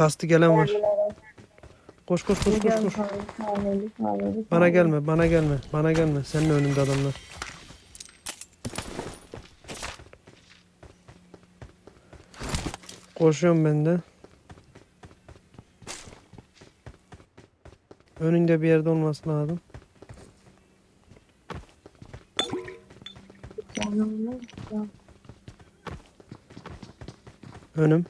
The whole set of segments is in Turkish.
Kastı gelen var. Koş koş koş koş koş. Bana gelme, bana gelme, bana gelme. Senin önünde adamlar. Koşuyorum ben de. Önünde bir yerde olması lazım. Önüm.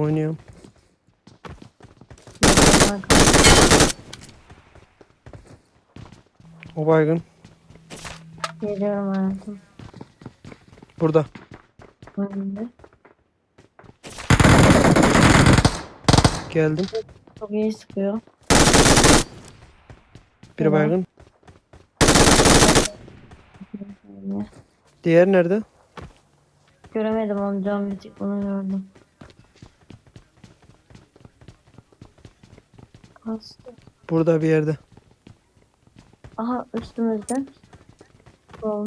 Oynuyorum. O baygın. Geliyorum hayatım. Burada. Önünde. Geldim. Çok iyi sıkıyor. Biri Tamam. baygın. Diğer nerede? Göremedim onu can bitik bunu gördüm. Kastı. Burada bir yerde. Aha üstümüzde. Sol.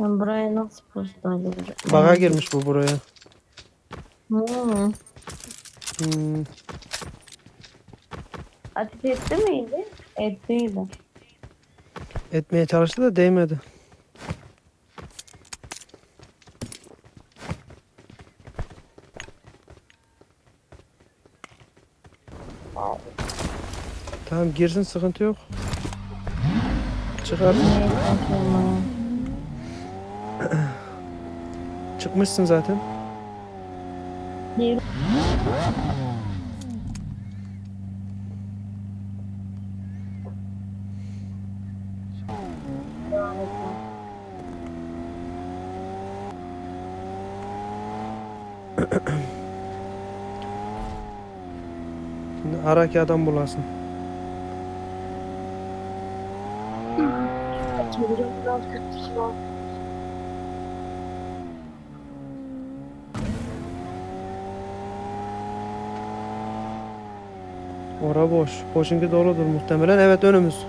Ben buraya nasıl posta alacağım? Baga girmiş bu buraya. Hmm. Hmm, Ateş etti miydi? Ettiydi. etmeye çalıştı da değmedi. Tamam girsin sıkıntı yok. Çıkar. Çıkmışsın zaten. Bir Şimdi ara adam bulasın. Ora boş. Boşunki doludur muhtemelen. Evet önümüz.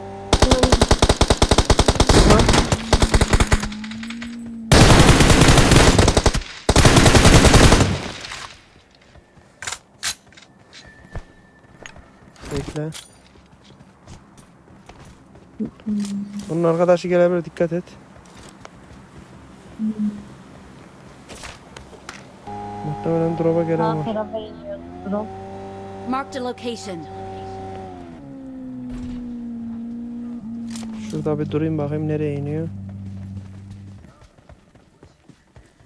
Bekle. Bunun arkadaşı gelebilir dikkat et. Muhtemelen drop'a gelen sağ var. tarafa iniyor. Drop. Marked a location. Şurada bir durayım bakayım nereye iniyor.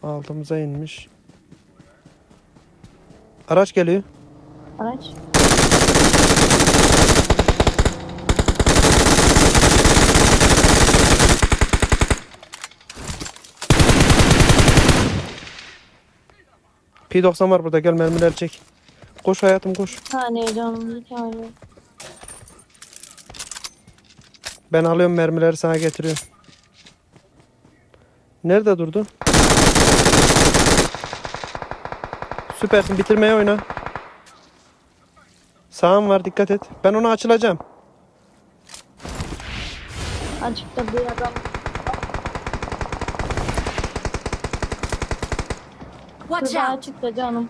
Altımıza inmiş. Araç geliyor. Araç. P90 var burada gel mermiler çek. Koş hayatım koş. Bir saniye canım bir saniye. Ben alıyorum mermileri sana getiriyorum. Nerede durdu? Süpersin bitirmeye oyna. Sağım var dikkat et. Ben ona açılacağım. Açıkta bir adam. Watch out! açıkta canım.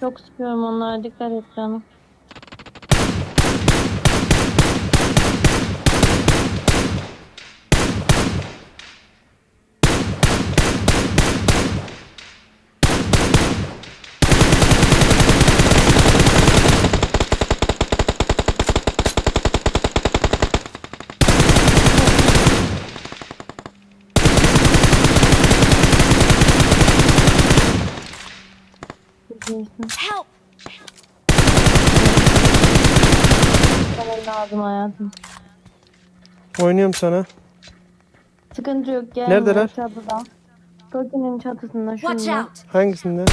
Çok sıkıyorum onlara dikkat et canım. Help! Sana lazım hayatım. Oynuyorum sana. Sıkıntı yok gel. Neredeler? Çatıda. Toki'nin çatısında Watch out! Hangisinde?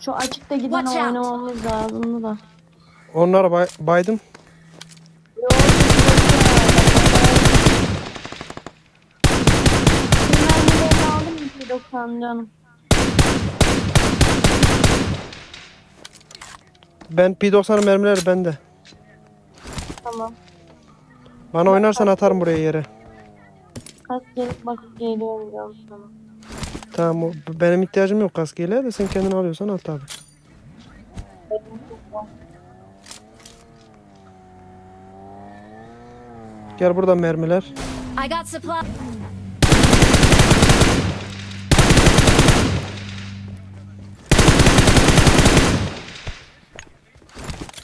Şu açıkta giden Watch out. oynamamız lazım da. Onlara bay- baydım. Yok. Mermilerini aldın mı? 290 canım. Ben P90'ın mermileri bende. Tamam. Bana oynarsan atarım buraya yere. Kaç gelip bakıp geliyorum diyorum sana. Tamam o, benim ihtiyacım yok kaskıyla de sen kendin alıyorsan al tabi. Gel burada mermiler. I got supply.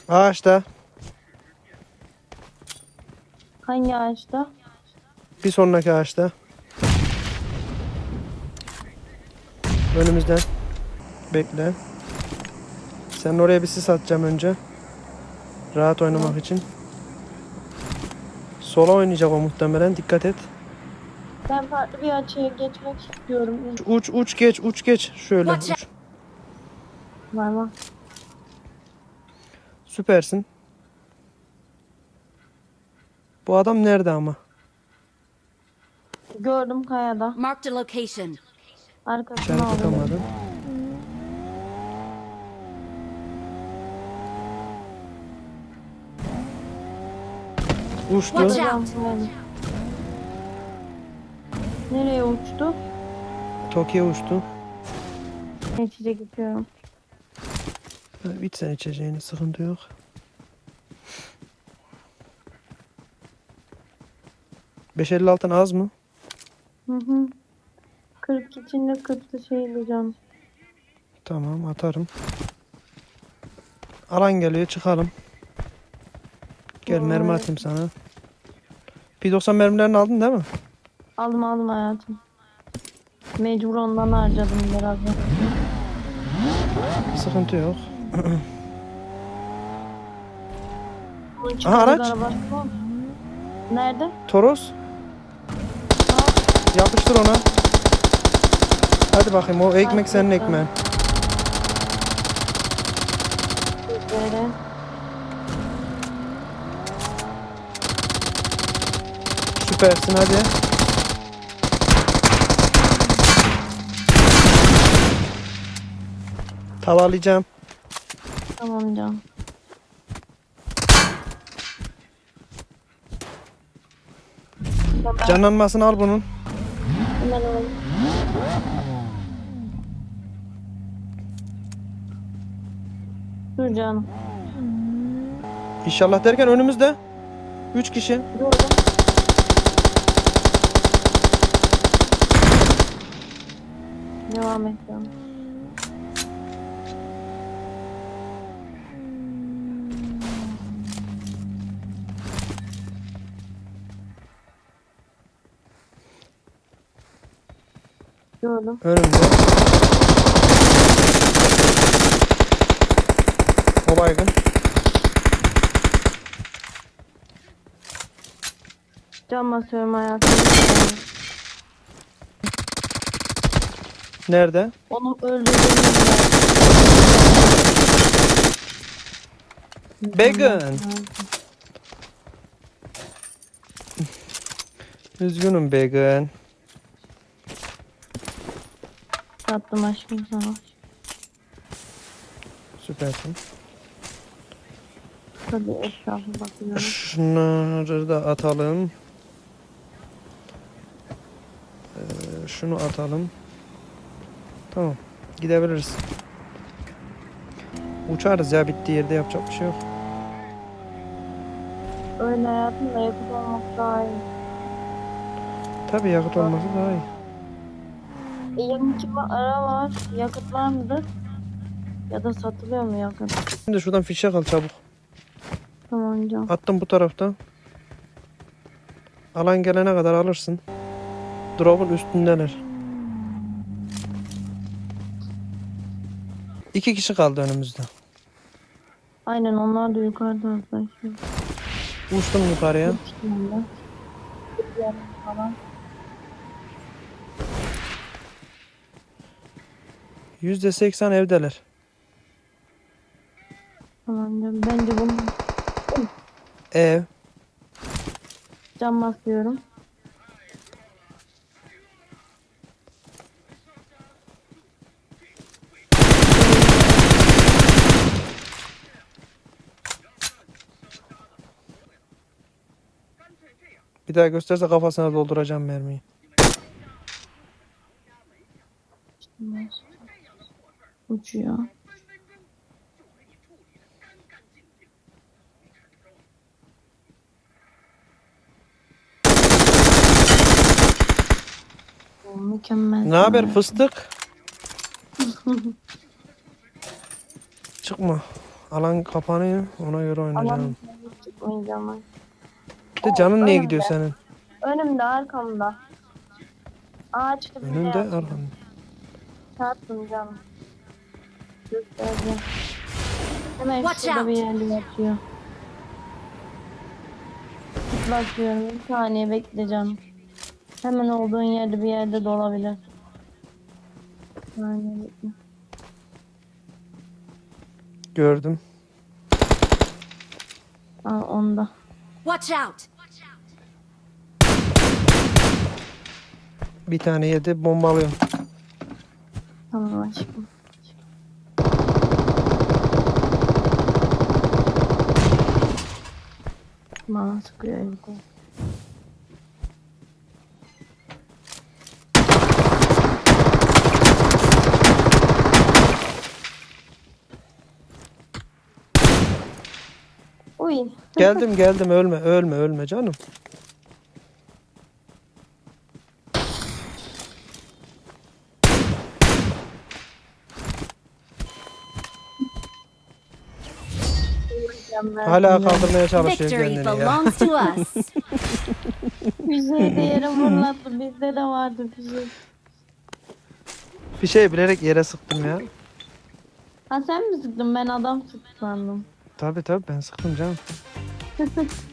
Ağaçta. Hangi ağaçta? Bir sonraki ağaçta. Önümüzden. Bekle. Sen oraya bir sis atacağım önce. Rahat oynamak için. Sola oynayacak o muhtemelen. Dikkat et. Ben farklı bir açıya geçmek istiyorum. Uç uç geç uç geç. Şöyle uç. Var mı? Süpersin. Bu adam nerede ama? Gördüm kayada. Marked a location. Arkasına İşaret aldım. atamadım. Uçtu. Watch out. Nereye uçtu? Tokyo uçtu. Geçecek gidiyorum. Ha, İç sen içeceğini sıkıntı yok. Beş elli altın az mı? Hı hı. 40 içinde 40 da şey diyeceğim. Tamam atarım. Alan geliyor çıkalım. Gel mermi Evet. atayım sana. P90 mermilerini aldın değil mi? Aldım aldım hayatım. Mecbur ondan harcadım biraz da. Sıkıntı yok. Bunun çıkacak araç. arabası var. Nerede? Toros. Yapıştır ona. Hadi bakayım o ekmek senin ekmeğin. Böyle. Süpersin hadi. Tavalayacağım. Tamam canım. Tamam, Canlanmasını al bunun. hemen alayım. Dur canım. İnşallah derken önümüzde. Üç kişi. Durdum. Devam et canım. Gördüm. Önümde. O baygın. Can basıyorum hayatım. Nerede? Onu öldürdüm. Bacon. Üzgünüm Bacon. Sattım aşkım sana. Süpersin. Hadi etrafa bakıyorum. Şunları da atalım. Ee, şunu atalım. Tamam. Gidebiliriz. Uçarız ya bittiği yerde yapacak bir şey yok. Öyle hayatımda yakıt olmak daha iyi. Tabii yakıt olması daha iyi. E, 22 va- ara var. Yakıt var mıdır? Ya da satılıyor mu yakıt? Şimdi şuradan fişek al çabuk. Tamam canım. Attım bu tarafta. Alan gelene kadar alırsın. Drop'un üstündeler. İki kişi kaldı önümüzde. Aynen onlar da yukarıda arkadaşlar. Uçtum yukarıya. Bir yarım falan. Yüzde seksen evdeler. Tamam canım. Bence bunu Ev. cam basıyorum. Bir daha gösterse kafasına dolduracağım mermiyi. Uçuyor. Mükemmel. Ne haber fıstık? Çıkma. Alan kapanıyor. Ona göre oynayacağım. Alan çıkmayacağım ben. Bir de canın niye önümde. gidiyor senin? Önümde arkamda. Ağaç dibinde Önünde arkanda. Çarptım canım. Göstereceğim. Hemen Watch şurada out. bir yerde yatıyor. Bakıyorum. Bir saniye bekle canım. Hemen olduğun yerde bir yerde de olabilir. Bir saniye bekle. Gördüm. Aa onda. Watch out! Bir tane yedi bombalıyorum. Tamam aşkım. Bana sıkıyor evde. Geldim geldim ölme ölme ölme canım. Hala kaldırmaya çalışıyor Victory kendini ya. belongs to us. Füzeyi de yere fırlattı. Bizde de vardı füze. Bir şey bilerek yere sıktım ya. Ha sen mi sıktın? Ben adam sıktı sandım. Tabi tabi ben sıktım canım.